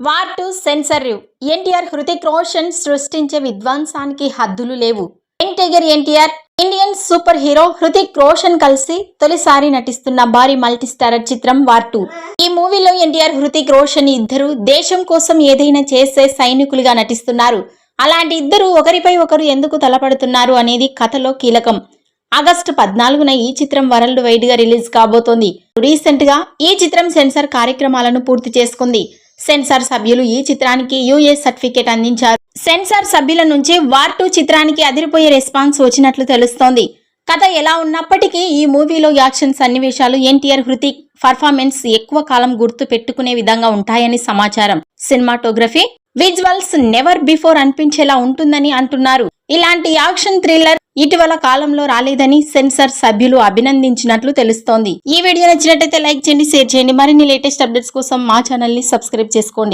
War two సెన్సరివ్ రివ్ ఎన్టీఆర్ హృతిక్ రోషన్ సృష్టించే విధ్వంసానికి హద్దులు లేవు. ఎన్టీగర్ NTR Indian super hero Hrithik Roshan కలిసి తొలిసారి నటిస్తున్న భారీ మల్టీస్టారర్ చిత్రం వార్ టూ. ఈ మూవీలో ఎన్టీఆర్ హృతిక్ రోషన్ ఇద్దరు దేశం కోసం ఏదైనా చేసే సైనికులుగా నటిస్తున్నారు. అలాంటి ఇద్దరు ఒకరిపై ఒకరు ఎందుకు తలపడుతున్నారు అనేది కథలో కీలకం. ఆగస్టు పద్నాలుగున ఈ చిత్రం వరల్డ్ వైడ్గా రిలీజ్ కాబోతోంది. రీసెంట్గా ఈ చిత్రం సెన్సార్ కార్యక్రమాలను పూర్తి చేసుకుంది. సెన్సార్ సభ్యులు ఈ చిత్రానికి యూఏ సర్టిఫికేట్ అందించారు. సెన్సార్ సభ్యుల నుంచి వార్ టూ చిత్రానికి అదిరిపోయే రెస్పాన్స్ వచ్చినట్లు తెలుస్తోంది. కథ ఎలా ఉన్నప్పటికీ ఈ మూవీలో యాక్షన్ సన్నివేశాలు ఎన్టీఆర్ హృతిక్ పర్ఫార్మెన్స్ ఎక్కువ కాలం గుర్తు పెట్టుకునే విధంగా ఉంటాయని సమాచారం. సినిమాటోగ్రఫీ విజువల్స్ నెవర్ బిఫోర్ అనిపించేలా ఉంటుందని అంటున్నారు. ఇలాంటి యాక్షన్ థ్రిల్లర్ ఇటీవల కాలంలో రాలేదని సెన్సార్ సభ్యులు అభినందించినట్లు తెలుస్తోంది. ఈ వీడియో నచ్చినట్లయితే లైక్ చేయండి షేర్ చేయండి. మరిన్ని లేటెస్ట్ అప్డేట్స్ కోసం మా ఛానల్ని సబ్స్క్రైబ్ చేసుకోండి.